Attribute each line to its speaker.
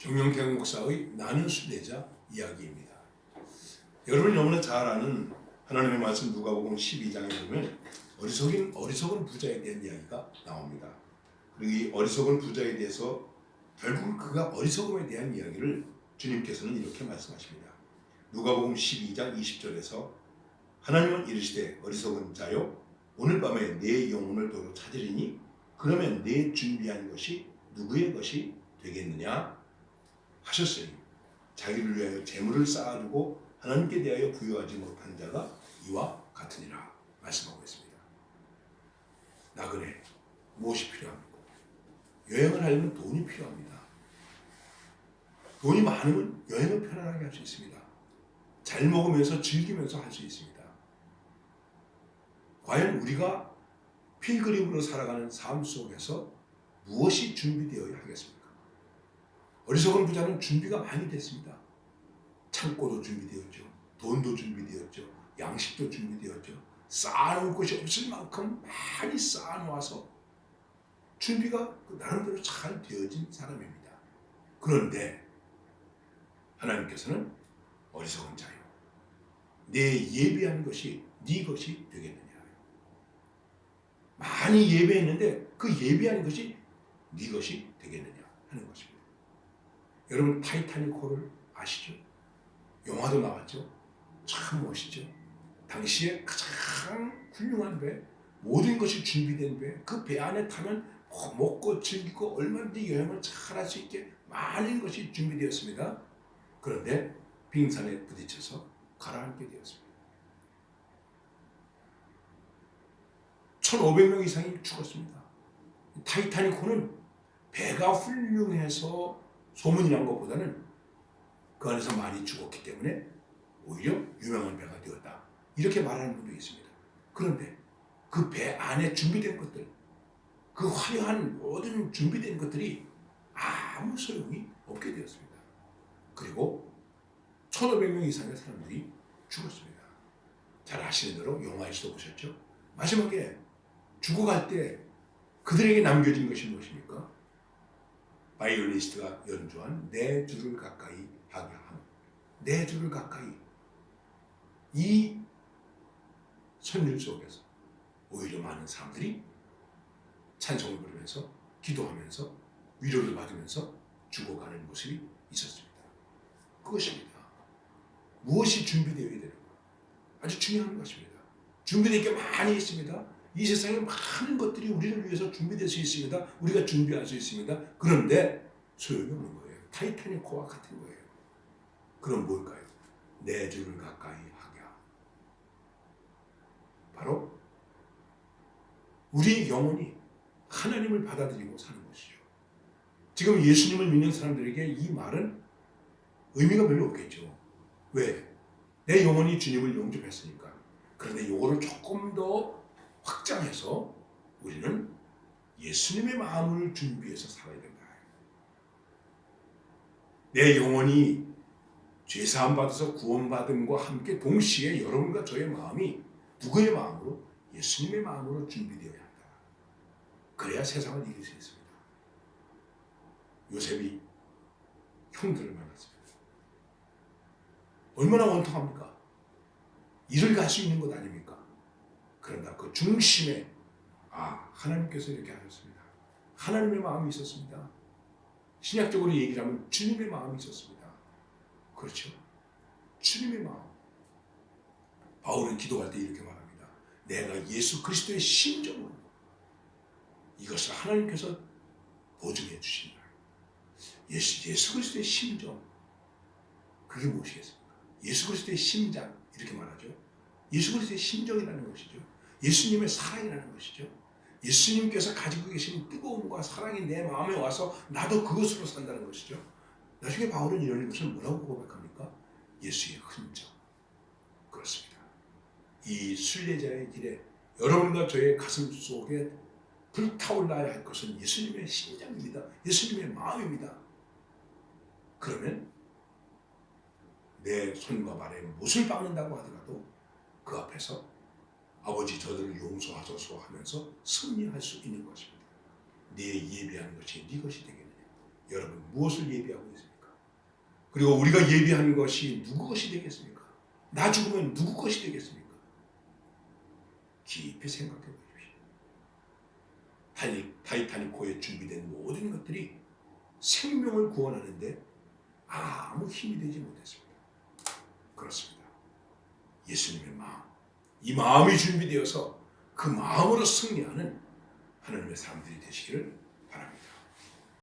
Speaker 1: 정영태 목사의 나는 순례자 이야기입니다. 여러분 너무나 잘 아는 하나님의 말씀 누가복음 12장에 보면 어리석인 어리석은 부자에 대한 이야기가 나옵니다. 그리고 이 어리석은 부자에 대해서 결국 그가 어리석음에 대한 이야기를 주님께서는 이렇게 말씀하십니다. 누가복음 12장 20절에서 하나님은 이르시되 어리석은 자여 오늘 밤에 내 영혼을 도로 찾으리니 그러면 내 준비한 것이 누구의 것이 되겠느냐 하셨으니 자기를 위하여 재물을 쌓아두고 하나님께 대하여 부여하지 못한 자가 이와 같으니라 말씀하고 있습니다. 나그네 무엇이 필요합니까? 여행을 하려면 돈이 필요합니다. 돈이 많으면 여행을 편안하게 할 수 있습니다. 잘 먹으면서 즐기면서 할 수 있습니다. 과연 우리가 필그림으로 살아가는 삶 속에서 무엇이 준비되어야 하겠습니까? 어리석은 부자는 준비가 많이 됐습니다. 창고도 준비되었죠. 돈도 준비되었죠. 양식도 준비되었죠. 쌓아놓을 것이 없을 만큼 많이 쌓아놓아서 준비가 그 나름대로 잘 되어진 사람입니다. 그런데 하나님께서는 어리석은 자요. 내 예배한 것이 네 것이 되겠느냐. 많이 예배했는데 그 예배한 것이 네 것이 되겠느냐 하는 것입니다. 여러분 타이타닉 호를 아시죠? 영화도 나왔죠? 참 멋있죠? 당시에 가장 훌륭한 배, 모든 것이 준비된 배, 그 배 안에 타면 먹고 즐기고 얼마든지 여행을 잘 할 수 있게 많은 것이 준비되었습니다. 그런데 빙산에 부딪혀서 가라앉게 되었습니다. 1,500명 이상이 죽었습니다. 타이타닉호는 배가 훌륭해서 소문이 난 것보다는 그 안에서 많이 죽었기 때문에 오히려 유명한 배가 되었다. 이렇게 말하는 분도 있습니다. 그런데 그 배 안에 준비된 것들, 그 화려한 모든 준비된 것들이 아무 소용이 없게 되었습니다. 그리고 1,500명 이상의 사람들이 죽었습니다. 잘 아시는 대로 영화에서도 보셨죠? 마지막에 죽어갈 때 그들에게 남겨진 것이 무엇입니까? 바이올리스트가 연주한 내 줄을 가까이 하게 함. 내 줄을 가까이. 이 선율 속에서 오히려 많은 사람들이 찬송을 부르면서 기도하면서 위로를 받으면서 죽어가는 모습이 있었습니다. 그것입니다. 무엇이 준비되어야 되는가? 아주 중요한 것입니다. 준비될 게 많이 있습니다. 이 세상에 많은 것들이 우리를 위해서 준비될 수 있습니다. 우리가 준비할 수 있습니다. 그런데 소용이 없는 거예요. 타이타닉호와 같은 거예요. 그럼 뭘까요? 내 줄을 가까이 함. 바로 우리 영혼이 하나님을 받아들이고 사는 것이죠. 지금 예수님을 믿는 사람들에게 이 말은 의미가 별로 없겠죠. 왜? 내 영혼이 주님을 영접했으니까. 그런데 이거를 조금 더 확장해서 우리는 예수님의 마음을 준비해서 살아야 된다. 내 영혼이 죄사함 받아서 구원받음과 함께 동시에 여러분과 저의 마음이 누구의 마음으로? 예수님의 마음으로 준비되어야 한다. 그래야 세상을 이길 수 있습니다. 요셉이 형들을 만났습니다. 얼마나 원통합니까? 일을 갈 수 있는 것 아닙니까? 그러나 그 중심에 아 하나님께서 이렇게 하셨습니다. 하나님의 마음이 있었습니다. 신약적으로 얘기를 하면 주님의 마음이 있었습니다. 그렇죠? 주님의 마음. 바울은 기도할 때 이렇게 말합니다. 내가 예수 그리스도의 심정으로 이것을 하나님께서 보증해 주신다. 예수, 예수 그리스도의 심정. 그게 무엇이겠습니까? 예수 그리스도의 심장. 이렇게 말하죠. 예수 그리스도의 심정이라는 것이죠. 예수님의 사랑이라는 것이죠. 예수님께서 가지고 계신 뜨거움과 사랑이 내 마음에 와서 나도 그것으로 산다는 것이죠. 나중에 바울은 이런 것을 뭐라고 고백합니까? 예수의 흔적. 그렇습니다. 이 순례자의 길에 여러분과 저의 가슴 속에 불타올라야 할 것은 예수님의 심장입니다. 예수님의 마음입니다. 그러면 내 손과 발에 못을 박는다고 하더라도 그 앞에서 아버지 저들을 용서하소서 하면서 승리할 수 있는 것입니다. 내 예배하는 것이 네 것이 되겠느냐? 여러분 무엇을 예배하고 있습니까? 그리고 우리가 예비한 것이 누구 것이 되겠습니까? 나 죽으면 누구 것이 되겠습니까? 깊이 생각해 보십시오. 타이, 타이타닉호에 준비된 모든 것들이 생명을 구원하는데 아무 힘이 되지 못했습니다. 그렇습니다. 예수님의 마음, 이 마음이 준비되어서 그 마음으로 승리하는 하나님의 사람들이 되시기를 바랍니다.